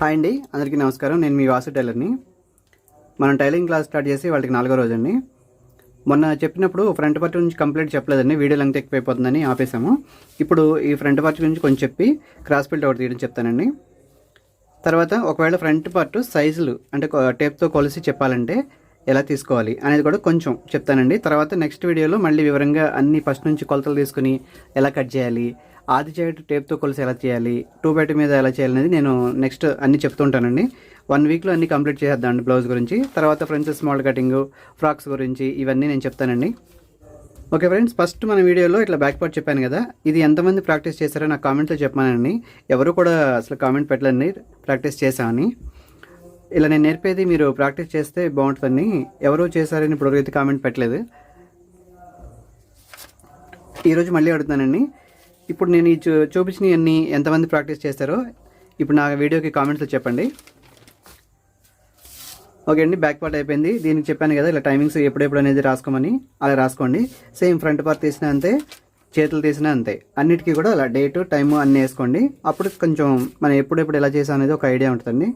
Hi అండి అందరికీ నమస్కారం. నేను మీ వాసు టైలర్ని. మనం టైలింగ్ క్లాస్ స్టార్ట్ చేసి వాళ్ళకి నాలుగో రోజు అండి. మొన్న చెప్పినప్పుడు ఫ్రంట్ పార్ట్ నుంచి కంప్లీట్ చెప్పలేదండి వీడియో లెంగ్త్ ఎక్కువైపోతుందని ఆపేసాము ఇప్పుడు ఈ ఫ్రంట్ పార్ట్ గురించి కొంచెం చెప్పి క్రాస్ బిల్ట్ ఒకటి తీయడం చెప్తానండి. తర్వాత ఒకవేళ ఫ్రంట్ పార్ట్ సైజులు అంటే టేప్తో కొలిసి చెప్పాలంటే ఎలా తీసుకోవాలి అనేది కూడా కొంచెం చెప్తానండి. తర్వాత నెక్స్ట్ వీడియోలో మళ్ళీ వివరంగా అన్ని ఫస్ట్ నుంచి కొలతలు తీసుకుని ఎలా కట్ చేయాలి ఆది చేయటం టేప్తో కొలిసి ఎలా చేయాలి టూ బైట్ మీద ఎలా చేయాలి అనేది నేను నెక్స్ట్ అన్ని చెప్తుంటానండి. వన్ వీక్లో అన్ని కంప్లీట్ చేసేద్దామండి బ్లౌజ్ గురించి. తర్వాత ఫ్రెండ్స్ స్మాల్ కటింగ్ ఫ్రాక్స్ గురించి ఇవన్నీ నేను చెప్తానండి. ఓకే ఫ్రెండ్స్ ఫస్ట్ మన వీడియోలో ఇట్లా బ్యాక్ పార్ట్ చెప్పాను కదా ఇది ఎంతమంది ప్రాక్టీస్ చేశారో నాకు కామెంట్లో చెప్పానండి ఎవరు కూడా అసలు కామెంట్ పెట్టలేండి ప్రాక్టీస్ చేశామని. ఇలా నేను నేర్పేది మీరు ప్రాక్టీస్ చేస్తే బాగుంటుందని ఎవరు చేశారని ఇప్పుడు అయితే కామెంట్ పెట్టలేదు. ఈరోజు మళ్ళీ అడుగుతానండి. ఇప్పుడు నేను ఈ చూ చూపించినవన్నీ ఎంతమంది ప్రాక్టీస్ చేస్తారో ఇప్పుడు నా వీడియోకి కామెంట్స్లో చెప్పండి. ఓకే అండి బ్యాక్ పార్ట్ అయిపోయింది. దీనికి చెప్పాను కదా ఇలా టైమింగ్స్ ఎప్పుడెప్పుడు అనేది రాసుకోమని అలా రాసుకోండి. సేమ్ ఫ్రంట్ పార్ట్ తీసినా అంతే చేతులు తీసినా అంతే. అన్నిటికీ కూడా అలా డేట్ టైము అన్నీ వేసుకోండి. అప్పుడు కొంచెం మనం ఎప్పుడెప్పుడు ఎలా చేసాం అనేది ఒక ఐడియా ఉంటుందండి.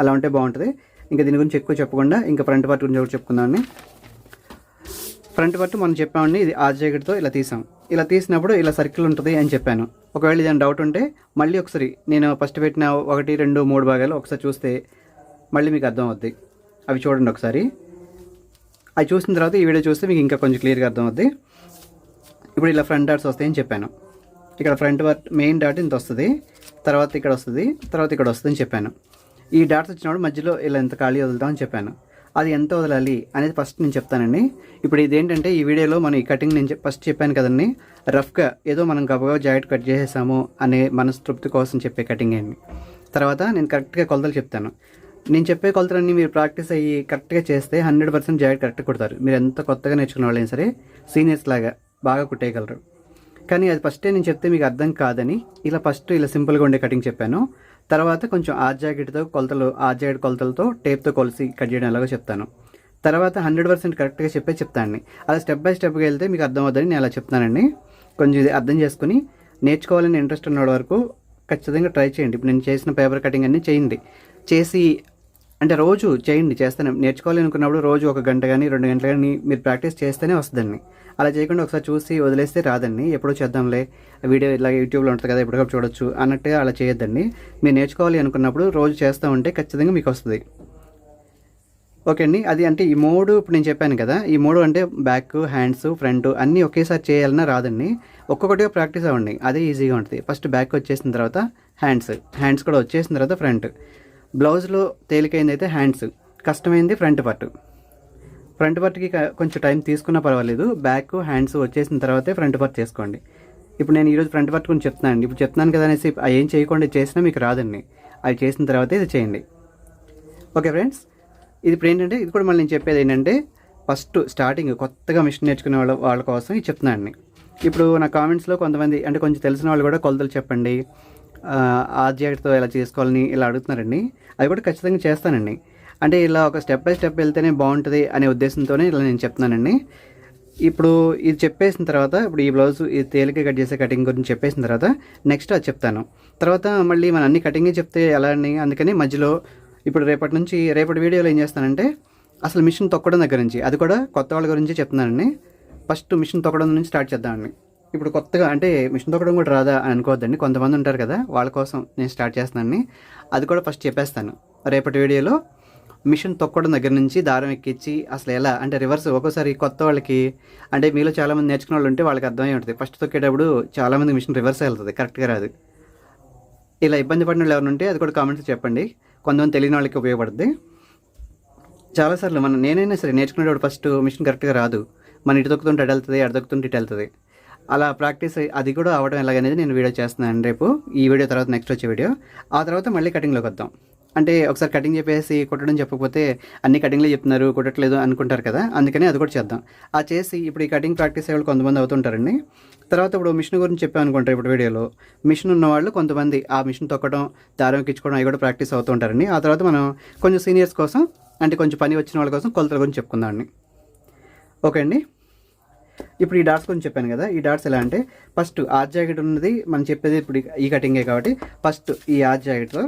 అలా ఉంటే బాగుంటుంది. ఇంకా దీని గురించి ఎక్కువ చెప్పకుండా ఇంకా ఫ్రంట్ పార్ట్ గురించి ఒకటి చెప్పుకుందామండి. ఫ్రంట్ పార్ట్ మనం చెప్పామండి ఇది ఆ జాకెట్తో ఇలా తీసాం. ఇలా తీసినప్పుడు ఇలా సర్కిల్ ఉంటుంది అని చెప్పాను. ఒకవేళ ఏదైనా డౌట్ ఉంటే మళ్ళీ ఒకసారి నేను ఫస్ట్ పెట్టిన ఒకటి రెండు మూడు భాగాలు ఒకసారి చూస్తే మళ్ళీ మీకు అర్థం అవుద్ది. అవి చూడండి ఒకసారి. అవి చూసిన తర్వాత ఈ వీడియో చూస్తే మీకు ఇంకా కొంచెం క్లియర్గా అర్థం అవుద్ది. ఇప్పుడు ఇలా ఫ్రంట్ డాట్స్ వస్తాయని చెప్పాను. ఇక్కడ ఫ్రంట్ డాట్ మెయిన్ డాట్ ఇంత వస్తుంది. తర్వాత ఇక్కడ వస్తుంది తర్వాత ఇక్కడ వస్తుందని చెప్పాను. ఈ డాట్స్ వచ్చినప్పుడు మధ్యలో ఇలా ఇంత ఖాళీ వదులుతామని చెప్పాను. అది ఎంత వదలాలి అనేది ఫస్ట్ నేను చెప్తానండి. ఇప్పుడు ఇదేంటంటే ఈ వీడియోలో మనం ఈ కటింగ్ నేను ఫస్ట్ చెప్పాను కదండి. రఫ్గా ఏదో మనం గబగబా జాకెట్ కట్ చేసేసాము అనే మనస్తృప్తి కోసం చెప్పే కటింగ్ అండి. తర్వాత నేను కరెక్ట్గా కొలతలు చెప్తాను. నేను చెప్పే కొలతలన్నీ మీరు ప్రాక్టీస్ అయ్యి కరెక్ట్గా చేస్తే హండ్రెడ్ పర్సెంట్ జాకెట్ కరెక్ట్గా కుడతారు. మీరు ఎంత కొత్తగా నేర్చుకున్న వాళ్ళైనా సరే సీనియర్స్ లాగా బాగా కుట్టేయగలరు. కానీ అది ఫస్టే నేను చెప్తే మీకు అర్థం కాదని ఇలా ఫస్ట్ ఇలా సింపుల్గా ఉండే కటింగ్ చెప్పాను. తర్వాత కొంచెం ఆర్ జాకెట్తో కొలతలు ఆర్ జాకెట్ కొలతలతో టేప్తో కొలిసి కట్ చేయడం ఎలాగో చెప్తాను. తర్వాత హండ్రెడ్ పర్సెంట్ కరెక్ట్గా చెప్పే చెప్తానండి. అలా స్టెప్ బై స్టెప్గా వెళ్తే మీకు అర్థమవుతుందని నేను అలా చెప్తానండి కొంచెం ఇది అర్థం చేసుకుని నేర్చుకోవాలని ఇంట్రెస్ట్ ఉన్న వరకు ఖచ్చితంగా ట్రై చేయండి. ఇప్పుడు నేను చేసిన పేపర్ కటింగ్ అన్నీ చేయండి. చేసి అంటే రోజు చేయండి చేస్తాను. నేర్చుకోవాలి అనుకున్నప్పుడు రోజు ఒక గంట కానీ రెండు గంటలు కానీ మీరు ప్రాక్టీస్ చేస్తేనే వస్తుందండి. అలా చేయకుండా ఒకసారి చూసి వదిలేస్తే రాదండి. ఎప్పుడో చేద్దాంలే. వీడియో ఇలా యూట్యూబ్లో ఉంటుంది కదా ఎప్పటికప్పుడు చూడొచ్చు అన్నట్టుగా అలా చేయొద్దండి. మీరు నేర్చుకోవాలి అనుకున్నప్పుడు రోజు చేస్తూ ఉంటే ఖచ్చితంగా మీకు వస్తుంది. ఓకే అండి. అది అంటే ఈ మూడు ఇప్పుడు నేను చెప్పాను కదా ఈ మూడు అంటే బ్యాక్ హ్యాండ్స్ ఫ్రంట్ అన్నీ ఒకేసారి చేయాలన్నా రాదండి. ఒక్కొక్కటిగా ప్రాక్టీస్ అవ్వండి. అదే ఈజీగా ఉంటుంది. ఫస్ట్ బ్యాక్ వచ్చేసిన తర్వాత హ్యాండ్స్. హ్యాండ్స్ కూడా వచ్చేసిన తర్వాత ఫ్రంట్. బ్లౌజ్లో తేలికైంది అయితే హ్యాండ్స్ కష్టమైంది ఫ్రంట్ పార్ట్. ఫ్రంట్ పార్ట్కి కొంచెం టైం తీసుకున్నా పర్వాలేదు బ్యాక్ హ్యాండ్స్ వచ్చేసిన తర్వాతే ఫ్రంట్ పార్ట్ చేసుకోండి. ఇప్పుడు నేను ఈరోజు ఫ్రంట్ పార్ట్ గురించి చెప్తున్నాను అండి. ఇప్పుడు చెప్తున్నాను కదా అనేసి అవి ఏం చేయకుండా చేసినా మీకు రాదండి. అవి చేసిన తర్వాతే ఇది చేయండి. ఓకే ఫ్రెండ్స్ ఇది ఇప్పుడు ఏంటంటే ఇది కూడా మళ్ళీ నేను చెప్పేది ఏంటంటే ఫస్ట్ స్టార్టింగ్ కొత్తగా మిషన్ నేర్చుకునే వాళ్ళ వాళ్ళ కోసం ఇది చెప్తున్నాను అండి. ఇప్పుడు నా కామెంట్స్లో కొంతమంది అంటే కొంచెం తెలిసిన వాళ్ళు కూడా కొలతలు చెప్పండి. ఆ, ఇలా చేసుకోవాలని ఇలా అడుగుతున్నారండి. అది కూడా ఖచ్చితంగా చేస్తానండి. అంటే ఇలా ఒక స్టెప్ బై స్టెప్ వెళ్తేనే బాగుంటుంది అనే ఉద్దేశంతోనే ఇలా నేను చెప్తున్నానండి. ఇప్పుడు ఇది చెప్పేసిన తర్వాత ఇప్పుడు ఈ బ్లౌజ్ ఇది తేలిక కట్ చేసే కటింగ్ గురించి చెప్పేసిన తర్వాత నెక్స్ట్ అది చెప్తాను. తర్వాత మళ్ళీ మన అన్ని కటింగే చెప్తే ఎలా అని అందుకని మధ్యలో ఇప్పుడు రేపటి నుంచి రేపటి వీడియోలో ఏం చేస్తానంటే అసలు మిషన్ తొక్కడం దగ్గర నుంచి అది కూడా కొత్త వాళ్ళ గురించి చెప్తున్నానండి. ఫస్ట్ మిషన్ తొక్కడం నుంచి స్టార్ట్ చేద్దామండి. ఇప్పుడు కొత్తగా అంటే మిషన్ తొక్కడం కూడా రాదా అని అనుకోవద్దండి. కొంతమంది ఉంటారు కదా వాళ్ళ కోసం నేను స్టార్ట్ చేస్తున్నాను అది కూడా ఫస్ట్ చెప్పేస్తాను. రేపటి వీడియోలో మిషన్ తొక్కడం దగ్గర నుంచి దారం ఎక్కించి అసలు ఎలా? అంటే రివర్స్ ఒక్కోసారి కొత్త వాళ్ళకి అంటే మీలో చాలామంది నేర్చుకున్న వాళ్ళు ఉంటే వాళ్ళకి అర్థమై ఉంటుంది. ఫస్ట్ తొక్కేటప్పుడు చాలామంది మిషన్ రివర్స్ వెళ్తుంది కరెక్ట్గా రాదు. ఇలా ఇబ్బంది పడిన వాళ్ళు ఎవరు ఉంటే అది కూడా కామెంట్స్ చెప్పండి. కొంతమంది తెలియని వాళ్ళకి ఉపయోగపడుతుంది చాలాసార్లు మనం నేనైనా సరే నేర్చుకునేటప్పుడు ఫస్ట్ మిషన్ కరెక్ట్గా రాదు. మన ఇటు తొక్కుతుంటే అటు వెళ్తుంది అటు తొక్కుతుంటే ఇటు వెళ్తుంది. అలా ప్రాక్టీస్ అయ్యి- అది కూడా అవ్వడం ఎలాగనేది నేను వీడియో చేస్తున్నాను రేపు. ఈ వీడియో తర్వాత నెక్స్ట్ వచ్చే వీడియో. ఆ తర్వాత మళ్ళీ కటింగ్లోకి వద్దాం. అంటే ఒకసారి కటింగ్ చెప్పేసి కుట్టడం చెప్పకపోతే అన్ని కటింగ్లే చెప్తున్నారు కుట్టట్లేదు అనుకుంటారు కదా అందుకని అది కూడా చేద్దాం. ఆ చేసి ఇప్పుడు ఈ కటింగ్ ప్రాక్టీస్ అయ్యే వాళ్ళు కొంతమంది అవుతుంటారండి. తర్వాత ఇప్పుడు మిషన్ గురించి చెప్పాను అనుకుంటారు ఇప్పుడు వీడియోలో. మిషన్ ఉన్న వాళ్ళు కొంతమంది ఆ మిషన్ తొక్కడం దారం ఎక్కించుకోవడం అవి కూడా ప్రాక్టీస్ అవుతూ ఉంటారండి. ఆ తర్వాత మనం కొంచెం సీనియర్స్ కోసం అంటే కొంచెం పని వచ్చిన వాళ్ళ కోసం కొలతల గురించి చెప్పుకుందాం అండి ఓకే అండి? ఇప్పుడు ఈ డాట్స్ గురించి చెప్పాను కదా ఈ డాట్స్ ఎలా అంటే ఫస్ట్ ఆర్ జాకెట్ ఉన్నది మనం చెప్పేది ఇప్పుడు ఈ కటింగే కాబట్టి ఫస్ట్ ఈ ఆర్ జాకెట్లో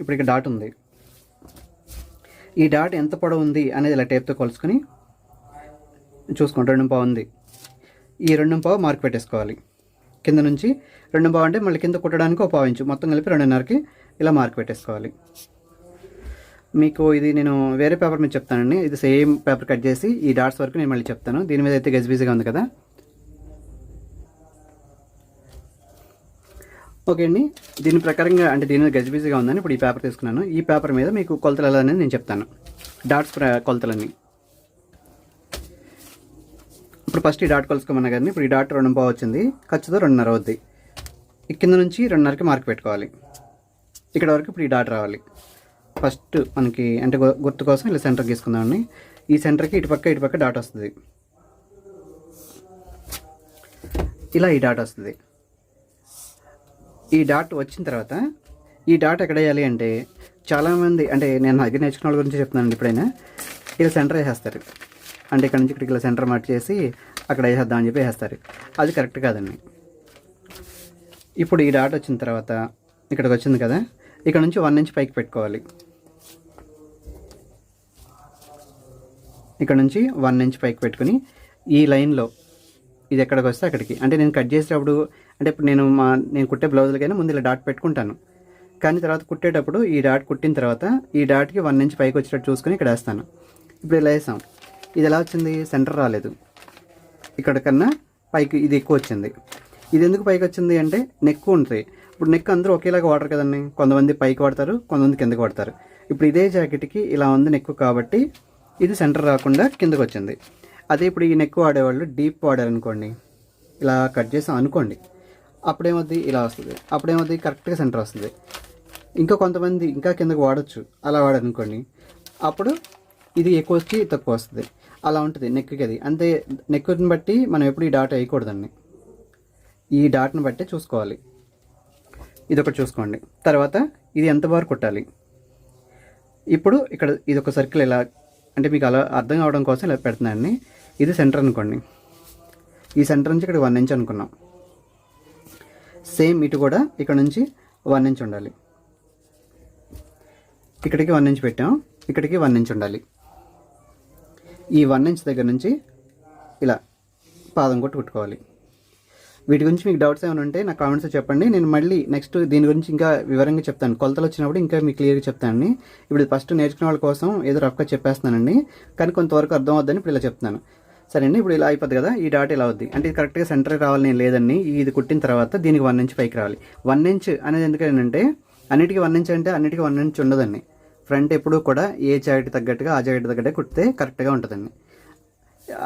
ఇప్పుడు ఇక్కడ డాట్ ఉంది. ఈ డాట్ ఎంత పొడవు ఉంది అనేది ఇలా టేప్తో కొలుసుకొని చూసుకోండి రెండు పావు ఉంది. ఈ రెండు పావు మార్క్ పెట్టేసుకోవాలి. కింద నుంచి రెండు పావు అంటే మళ్ళీ కింద కుట్టడానికి ఒక పావు ఇంచు మొత్తం కలిపి రెండున్నరకి ఇలా మార్క్ పెట్టేసుకోవాలి. మీకు ఇది నేను వేరే పేపర్ మీద చెప్తానండి. ఇది సేమ్ పేపర్ కట్ చేసి ఈ డాట్స్ వరకు నేను మళ్ళీ చెప్తాను. దీని మీద అయితే గజిబిజిగా ఉంది కదా? ఓకే అండి. దీని ప్రకారంగా అంటే దీని మీద గజిబిజిగా ఉందని ఇప్పుడు ఈ పేపర్ తీసుకున్నాను. ఈ పేపర్ మీద మీకు కొలతలు ఎలా అనేది నేను చెప్తాను. డాట్స్ ప్ర- కొలతలన్నీ. ఇప్పుడు ఫస్ట్ ఈ డాట్ కొలుసుకోమన్నా కానీ ఇప్పుడు ఈ డాట్ రెండు పావు వచ్చింది. ఖర్చుతో రెండున్నర అవుద్ది. ఈ కింద నుంచి రెండున్నరకి మార్క్ పెట్టుకోవాలి. ఇక్కడ వరకు ఇప్పుడు ఈ డాట్ రావాలి. ఫస్ట్ మనకి అంటే గుర్తు కోసం ఇలా సెంటర్ గీసుకుందామండి ఈ సెంటర్కి ఇటుపక్క ఇటుపక్క డాట్ వస్తుంది. ఇలా ఈ డాట్ వస్తుంది. ఈ డాట్ వచ్చిన తర్వాత ఈ డాట్ ఎక్కడ వేయాలి అంటే చాలామంది అంటే నేను అగ్గి దగ్గర నేర్చుకున్న వాళ్ళ గురించి చెప్తున్నాను ఇప్పుడైనా. ఇలా సెంటర్ వేసేస్తారు. అంటే ఇక్కడ నుంచి ఇక్కడికి ఇలా సెంటర్ మార్చేసి అక్కడ వేసేద్దాం అని చెప్పి వేసేస్తారు అది కరెక్ట్ కాదండి. ఇప్పుడు ఈ డాట్ వచ్చిన తర్వాత ఇక్కడికి వచ్చింది కదా. ఇక్కడ నుంచి వన్ ఇంచ్ పైకి పెట్టుకోవాలి. ఇక్కడ నుంచి వన్ ఇంచ్ పైకి పెట్టుకుని ఈ లైన్లో ఇది ఎక్కడికి వస్తే అక్కడికి. అంటే నేను కట్ చేసేటప్పుడు అంటే ఇప్పుడు నేను మా నేను కుట్టే బ్లౌజులకైనా ముందు ఇలా డాట్ పెట్టుకుంటాను. కానీ తర్వాత కుట్టేటప్పుడు ఈ డాట్ కుట్టిన తర్వాత ఈ డాట్కి వన్ ఇంచ్ పైకి వచ్చేటట్టు చూసుకొని ఇక్కడ వేస్తాను. ఇప్పుడు ఇలా వేసాం. ఇది ఎలా వచ్చింది? సెంటర్ రాలేదు. ఇక్కడ కన్నా పైకి ఇది ఎక్కువ వచ్చింది. ఇది ఎందుకు పైకి వచ్చింది అంటే నెక్ ఉంటుంది. ఇప్పుడు నెక్ అందరూ ఒకేలాగా వాడరు కదండి. కొంతమంది పైకి వాడతారు కొంతమంది కిందకి వాడతారు. ఇప్పుడు ఇదే జాకెట్కి ఇలా ఉంది నెక్ కాబట్టి ఇది సెంటర్ రాకుండా కిందకు వచ్చింది అదే ఇప్పుడు ఈ నెక్ వాడేవాళ్ళు డీప్ వాడారనుకోండి ఇలా కట్ చేసాం అనుకోండి అప్పుడేమవుద్ది? ఇలా వస్తుంది. అప్పుడేమవుద్ది? కరెక్ట్గా సెంటర్ వస్తుంది. ఇంకా కొంతమంది ఇంకా కిందకి వాడచ్చు. అలా వాడనుకోండి అప్పుడు ఇది ఎక్కువ వచ్చి తక్కువ వస్తుంది. అలా ఉంటుంది నెక్కి అది అంతే నెక్కుని బట్టి మనం ఎప్పుడు ఈ డాట్ వేయకూడదండి ఈ డాట్ని బట్టే చూసుకోవాలి. ఇది ఒకటి చూసుకోండి. తర్వాత ఇది ఎంత బార్ కొట్టాలి? ఇప్పుడు ఇక్కడ ఇది ఒక సర్కిల్ ఇలా అంటే మీకు అలా అర్థం కావడం కోసం ఇలా పెడుతున్నానండి ఇది సెంటర్ అనుకోండి. ఈ సెంటర్ నుంచి ఇక్కడ వన్ ఇంచ్ అనుకున్నాం. సేమ్ ఇటు కూడా ఇక్కడ నుంచి వన్ ఇంచ్ ఉండాలి. ఇక్కడికి వన్ ఇంచ్ పెట్టాం. ఇక్కడికి వన్ ఇంచ్ ఉండాలి. ఈ వన్ ఇంచ్ దగ్గర నుంచి ఇలా పాదం కొట్టు కుట్టుకోవాలి. వీటి గురించి మీకు డౌట్స్ ఏమైనా ఉంటే నా కామెంట్స్ చెప్పండి. నేను మళ్ళీ నెక్స్ట్ దీని గురించి ఇంకా వివరంగా చెప్తాను. కొలతలు వచ్చినప్పుడు ఇంకా మీకు క్లియర్గా చెప్తానండి. ఇప్పుడు ఫస్ట్ నేర్చుకునే వాళ్ళ కోసం ఏదో రఫ్గా చెప్పేస్తున్నానండి. కానీ కొంతవరకు అర్థం అవుద్దని ఇప్పుడు ఇలా చెప్తాను సరే అండి ఇప్పుడు ఇలా అయిపోద్ది కదా? ఈ డాట్ ఇలా అవుద్ది. అంటే ఇది కరెక్ట్గా సెంటర్ రావాలని లేదండి. ఇది కుట్టిన తర్వాత దీనికి వన్ ఇంచ్ పైకి రావాలి. వన్ ఇంచ్ అనేది ఎందుకంటే అన్నిటికీ వన్ ఇంచ్ అంటే అన్నిటికీ వన్ ఇంచ్ ఉండదండి. ఫ్రంట్ ఎప్పుడూ కూడా ఏ జాకెట్ తగ్గట్టుగా ఆ జాకెట్ తగ్గట్టే కుడితే కరెక్ట్గా ఉంటుందండి.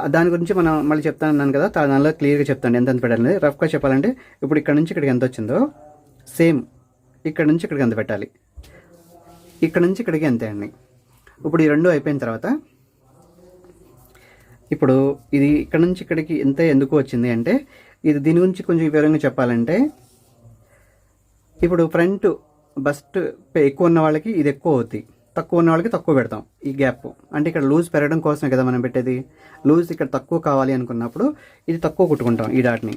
దాని గురించి మనం మళ్ళీ చెప్తాను అన్నాను కదా దానిలో క్లియర్గా చెప్తాను ఎంత ఎంత పెట్టాలి రఫ్గా చెప్పాలంటే ఇప్పుడు ఇక్కడ నుంచి ఇక్కడికి ఎంత వచ్చిందో సేమ్ ఇక్కడ నుంచి ఇక్కడికి ఎంత పెట్టాలి? ఇక్కడ నుంచి ఇక్కడికి అంతే అండి? ఇప్పుడు ఈ రెండు అయిపోయిన తర్వాత ఇప్పుడు ఇది ఇక్కడ నుంచి ఇక్కడికి ఎంత ఎందుకు వచ్చింది అంటే ఇది దీని గురించి కొంచెం వివరంగా చెప్పాలంటే ఇప్పుడు ఫ్రంట్ బస్ట్ ఎక్కువ ఉన్న వాళ్ళకి ఇది ఎక్కువ అవుతుంది తక్కువ ఉన్న వాళ్ళకి తక్కువ పెడతాం ఈ గ్యాప్ అంటే ఇక్కడ లూజ్ పెరగడం కోసమే కదా మనం పెట్టేది. లూజ్ ఇక్కడ తక్కువ కావాలి అనుకున్నప్పుడు ఇది తక్కువ కుట్టుకుంటాం ఈ డాట్ని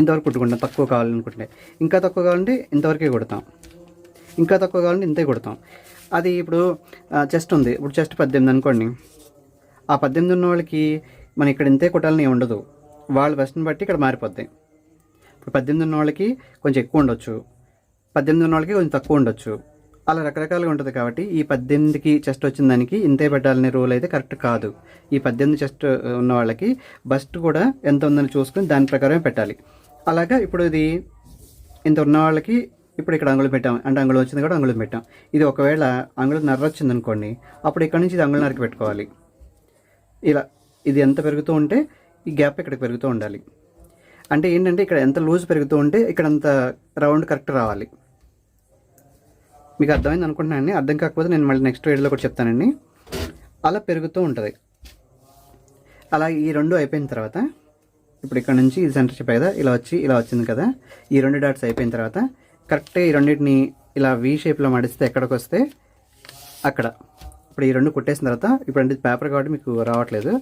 ఇంతవరకు కుట్టుకుంటాం తక్కువ కావాలనుకుంటే. ఇంకా తక్కువ కావాలంటే ఇంతవరకే కుడతాం. ఇంకా తక్కువ కావాలంటే ఇంతే కుడతాం. అది ఇప్పుడు చెస్ట్ ఉంది. ఇప్పుడు చెస్ట్ పద్దెనిమిది అనుకోండి. ఆ పద్దెనిమిది ఉన్న వాళ్ళకి మనం ఇక్కడ ఇంతే కుట్టాలని ఉండదు. వాళ్ళ వెస్ట్ని బట్టి ఇక్కడ మారిపోద్ది. ఇప్పుడు పద్దెనిమిది ఉన్న వాళ్ళకి కొంచెం ఎక్కువ ఉండొచ్చు. పద్దెనిమిది ఉన్న వాళ్ళకి కొంచెం తక్కువ ఉండొచ్చు. అలా రకరకాలుగా ఉంటుంది కాబట్టి ఈ పద్దెనిమిదికి చెస్ట్ వచ్చిన దానికి ఇంతే పెట్టాలనే రూల్ అయితే కరెక్ట్ కాదు. ఈ పద్దెనిమిది చెస్ట్ ఉన్న వాళ్ళకి బస్ట్ కూడా ఎంత ఉందని చూసుకుని దాని ప్రకారమే పెట్టాలి. అలాగా ఇప్పుడు ఇది ఇంత ఉన్న వాళ్ళకి ఇప్పుడు ఇక్కడ అంగుళం పెట్టాం. అంటే అంగుళం వచ్చింది కూడా అంగుళం పెట్టాం. ఇది ఒకవేళ అంగుళం నర్ర వచ్చింది అనుకోండి అప్పుడు ఇక్కడ నుంచి ఇది అంగుళం నరకి పెట్టుకోవాలి. ఇలా ఇది ఎంత పెరుగుతూ ఉంటే ఈ గ్యాప్ ఇక్కడ పెరుగుతూ ఉండాలి. అంటే ఏంటంటే ఇక్కడ ఎంత లూజ్ పెరుగుతూ ఉంటే ఇక్కడ అంత రౌండ్ కరెక్ట్ రావాలి. మీకు అర్థమైంది అనుకుంటున్నానండి అర్థం కాకపోతే నేను మళ్ళీ నెక్స్ట్ వీడియోలో కూడా చెప్తానండి. అలా పెరుగుతూ ఉంటుంది. అలా ఈ రెండు అయిపోయిన తర్వాత ఇప్పుడు ఇక్కడ నుంచి ఇది సెంటర్ చెప్పాయి కదా ఇలా వచ్చి ఇలా వచ్చింది కదా ఈ రెండు డాట్స్ అయిపోయిన తర్వాత కరెక్ట్గా ఈ రెండింటిని ఇలా వి షేప్లో మడిస్తే ఎక్కడికి వస్తే అక్కడ. ఇప్పుడు ఈ రెండు కుట్టేసిన తర్వాత ఇప్పుడు అంటే పేపర్ కాబట్టి మీకు రావట్లేదు.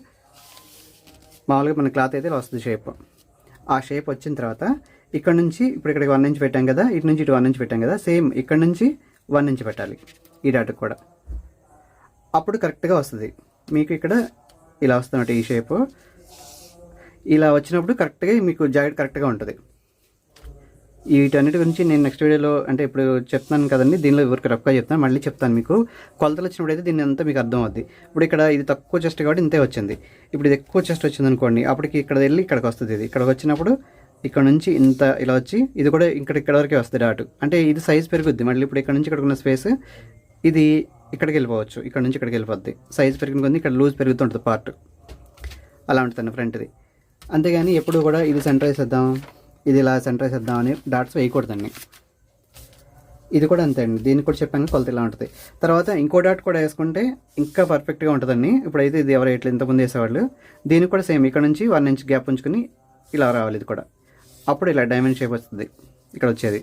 మామూలుగా మన క్లాత్ అయితే ఇలా వస్తుంది షేప్ ఆ షేప్ వచ్చిన తర్వాత ఇక్కడ నుంచి ఇప్పుడు ఇక్కడికి వన్ ఇంచ్ పెట్టాం కదా ఇటు నుంచి ఇటు వన్ ఇంచ్ పెట్టాం కదా సేమ్ ఇక్కడ నుంచి వన్ ఇంచ్ పెట్టాలి ఈ డాట్కి కూడా. అప్పుడు కరెక్ట్గా వస్తుంది. మీకు ఇక్కడ ఇలా వస్తున్నట్టు ఈ షేపు. ఇలా వచ్చినప్పుడు కరెక్ట్గా మీకు జాకెట్ కరెక్ట్గా ఉంటుంది. వీటన్నిటి గురించి నేను నెక్స్ట్ వీడియోలో అంటే ఇప్పుడు చెప్తాను కదండి దీనిలో ఎవరికి రఫ్గా చెప్తాను మళ్ళీ చెప్తాను మీకు. కొలతలు వచ్చినప్పుడు అయితే దీన్ని అంతా మీకు అర్థం అవుద్ది ఇప్పుడు ఇక్కడ ఇది తక్కువ చెస్ట్ కాబట్టి ఇంతే వచ్చింది. ఇప్పుడు ఇది ఎక్కువ చెస్ట్ వచ్చింది అనుకోండి అప్పటికి ఇక్కడ వెళ్ళి ఇక్కడికి వస్తుంది ఇది. ఇక్కడికి వచ్చినప్పుడు ఇక్కడ నుంచి ఇంత ఇలా వచ్చి ఇది కూడా ఇక్కడ ఇక్కడ వరకే వస్తుంది డాట్. అంటే ఇది సైజ్ పెరుగుద్ది. మళ్ళీ ఇప్పుడు ఇక్కడ నుంచి ఇక్కడ ఉన్న స్పేస్ ఇది ఇక్కడికి వెళ్ళిపోవచ్చు. ఇక్కడ నుంచి ఇక్కడికి వెళ్ళిపోద్ది. సైజ్ పెరిగిన కొద్ది ఇక్కడ లూజ్ పెరుగుతుంటుంది పార్ట్ అలా ఉంటుంది ఫ్రంట్ది అంతేగాని ఎప్పుడు కూడా ఇది సెంటరైజ్ చేద్దాం ఇది ఇలా సెంటరైజ్ చేద్దాం అని డాట్స్ వేయకూడదండి ఇది కూడా అంతే అండి. దీనికి కూడా చెప్పాను కొలత ఇలా ఉంటుంది. తర్వాత ఇంకో డాట్ కూడా వేసుకుంటే ఇంకా పర్ఫెక్ట్గా ఉంటుందండి ఇప్పుడైతే ఇది ఎవరు ఇట్లా ఇంతకుముందు వేసేవాళ్ళు. దీనికి కూడా సేమ్ ఇక్కడ నుంచి వన్ ఇంచ్ గ్యాప్ ఉంచుకొని ఇలా రావాలి ఇది కూడా. అప్పుడు ఇలా డైమండ్ షేప్ వస్తుంది. ఇక్కడ వచ్చేది.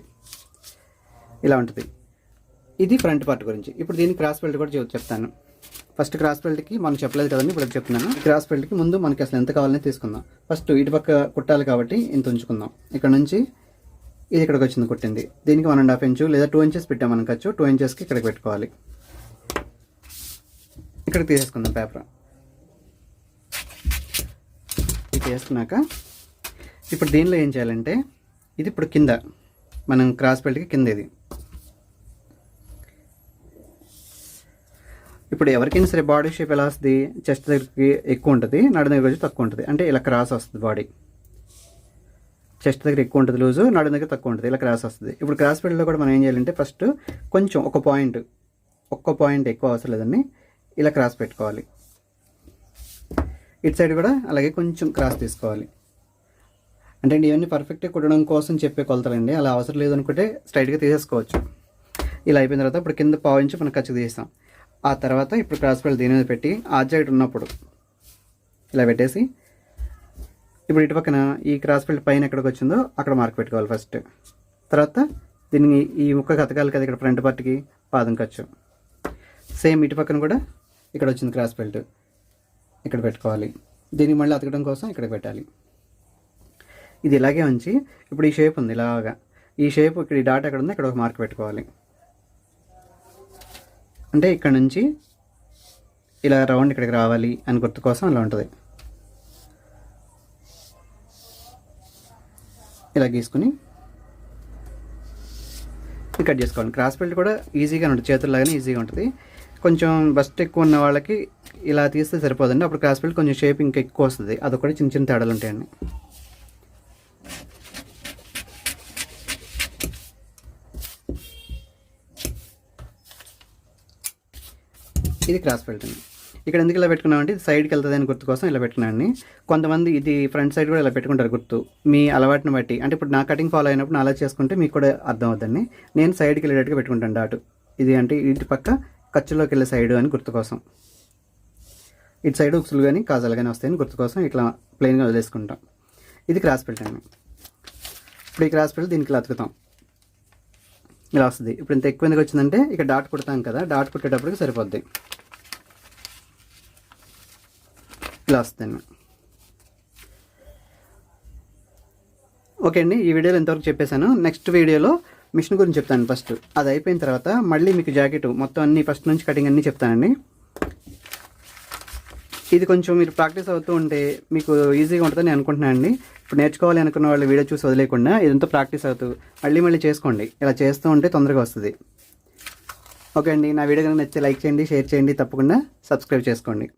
ఇలా ఉంటుంది. ఇది ఫ్రంట్ పార్ట్ గురించి. ఇప్పుడు దీని క్రాస్ బెల్ట్ కూడా చెప్తాను. ఫస్ట్ క్రాస్ బెల్ట్కి మనం చెప్పలేదు కదండి ఇప్పుడు చెప్తున్నాను. ఈ క్రాస్ బెల్ట్కి ముందు మనకి అసలు ఎంత కావాలని తీసుకుందాం. ఫస్ట్ ఇటు పక్క కుట్టాలి కాబట్టి ఇంత ఉంచుకుందాం. ఇక్కడ నుంచి ఇది ఇక్కడికి వచ్చింది కుట్టింది. దీనికి వన్ అండ్ హాఫ్ ఇంచు లేదా టూ ఇంచెస్ పెట్టాం అనుకోవచ్చు. టూ ఇంచెస్కి ఇక్కడికి పెట్టుకోవాలి. ఇక్కడికి తీసేసుకుందాం పేపర్ ఇది వేసుకున్నాక ఇప్పుడు దీనిలో ఏం చేయాలంటే ఇది ఇప్పుడు కింద మనం క్రాస్ బెల్ట్కి కింద ఇది. ఇప్పుడు ఎవరికైనా సరే బాడీ షేప్ ఎలా వస్తుంది? చెస్ట్ దగ్గరికి ఎక్కువ ఉంటుంది నడు దగ్గర తక్కువ ఉంటుంది. అంటే ఇలా క్రాస్ వస్తుంది బాడీ చెస్ట్ దగ్గర ఎక్కువ ఉంటుంది లూజు నడు దగ్గర తక్కువ ఉంటుంది ఇలా క్రాస్ వస్తుంది. ఇప్పుడు క్రాస్ బెల్ట్లో కూడా మనం ఏం చేయాలంటే ఫస్ట్ కొంచెం ఒక పాయింట్ ఒక్క పాయింట్ ఎక్కువ అవసరం లేదండి ఇలా క్రాస్ పెట్టుకోవాలి. ఇటు సైడ్ కూడా అలాగే కొంచెం క్రాస్ తీసుకోవాలి. అంటే అండి ఇవన్నీ పర్ఫెక్ట్గా కుట్టడం కోసం చెప్పే కొలతలండి. అలా అవసరం లేదనుకుంటే స్ట్రైట్గా తీసేసుకోవచ్చు. ఇలా అయిపోయిన తర్వాత ఇప్పుడు కింద పావు ఇంచు మనం ఖర్చు తీస్తాం. ఆ తర్వాత ఇప్పుడు క్రాస్ బెల్ట్ దీని మీద పెట్టి ఆ ఉన్నప్పుడు ఇలా పెట్టేసి ఇప్పుడు ఇటు పక్కన ఈ క్రాస్ బెల్ట్ పైన ఎక్కడికి వచ్చిందో అక్కడ మార్క్ పెట్టుకోవాలి ఫస్ట్ తర్వాత దీన్ని ఈ ముక్క కతకాలి కదా ఇక్కడ ఫ్రంట్ పార్ట్కి పాదం ఖర్చు. సేమ్ ఇటు పక్కన కూడా ఇక్కడ వచ్చింది క్రాస్ బెల్ట్ ఇక్కడ పెట్టుకోవాలి. దీనికి మళ్ళీ అతకడం కోసం ఇక్కడ పెట్టాలి. ఇది ఇలాగే ఉంచి ఇప్పుడు ఈ షేప్ ఉంది ఇలాగా. ఈ షేప్ ఇక్కడ ఈ డాట్ ఎక్కడ ఉంది ఇక్కడ ఒక మార్క్ పెట్టుకోవాలి. అంటే ఇక్కడ నుంచి ఇలా రౌండ్ ఇక్కడికి రావాలి అని గుర్తు కోసం అలా ఉంటుంది. ఇలా గీసుకుని కట్ చేసుకోవాలి. క్రాస్ బెల్ట్ కూడా ఈజీగా ఉంటుంది. చేతుల్లాగానే ఈజీగా ఉంటుంది. కొంచెం బస్ట్ ఎక్కువ ఉన్న వాళ్ళకి ఇలా తీస్తే సరిపోదండి. అప్పుడు క్రాస్ బెల్ట్ కొంచెం షేప్ ఇంకా ఎక్కువ వస్తుంది. అదొకటి చిన్న చిన్న తేడాలు ఉంటాయండి. ఇది క్రాస్ బెల్ట్ అండి. ఇక్కడ ఎందుకు ఇలా పెట్టుకున్నామంటే ఇది సైడ్కి వెళ్తుంది అని గుర్తు కోసం ఇలా పెట్టుకున్నాను కొంతమంది ఇది ఫ్రంట్ సైడ్ కూడా ఇలా పెట్టుకుంటారు గుర్తు. మీ అలవాటుని బట్టి. అంటే ఇప్పుడు నా కటింగ్ ఫాలో అయినప్పుడు అలా చేసుకుంటే మీకు కూడా అర్థం అవుతుంది నేను సైడ్కి వెళ్ళేటట్టుగా పెట్టుకుంటాను డాటు ఇది అంటే ఇటు పక్క ఖర్చులోకి వెళ్ళే సైడ్ అని గుర్తు కోసం. ఇటు సైడ్ ఉక్సులు కానీ కాజాలు కానీ వస్తాయని గుర్తు కోసం ఇట్లా ప్లెయిన్గా వదిలేసుకుంటాం. ఇది క్రాస్ బెల్ట్ అండి. ఇప్పుడు ఈ క్రాస్ బెల్ట్ దీనికి అతుకుతాం. ఇలా వస్తుంది. ఇప్పుడు ఇంత ఎక్కువ ఎందుకు వచ్చిందంటే ఇక డాట్ కుడతాం కదా డాట్ కుట్టేటప్పటికి సరిపోద్ది. ఇలా వస్తుంది ఓకే అండి ఈ వీడియోలో ఇంతవరకు చెప్పేశాను. నెక్స్ట్ వీడియోలో మిషన్ గురించి చెప్తాను ఫస్ట్. అది అయిపోయిన తర్వాత మళ్ళీ మీకు జాకెట్ మొత్తం అన్ని ఫస్ట్ నుంచి కటింగ్ అన్నీ చెప్తానండి. ఇది కొంచెం మీరు ప్రాక్టీస్ అవుతూ ఉంటే మీకు ఈజీగా ఉంటుందని నేను అనుకుంటున్నాను అండి. ఇప్పుడు నేర్చుకోవాలి అనుకున్న వాళ్ళు వీడియో చూసి వదిలేకుండా ఇదంతా ప్రాక్టీస్ అవుతూ మళ్ళీ మళ్ళీ చేసుకోండి. ఇలా చేస్తూ ఉంటే తొందరగా వస్తుంది. ఓకే అండి. నా వీడియో కనుక నచ్చితే లైక్ చేయండి షేర్ చేయండి తప్పకుండా సబ్స్క్రైబ్ చేసుకోండి.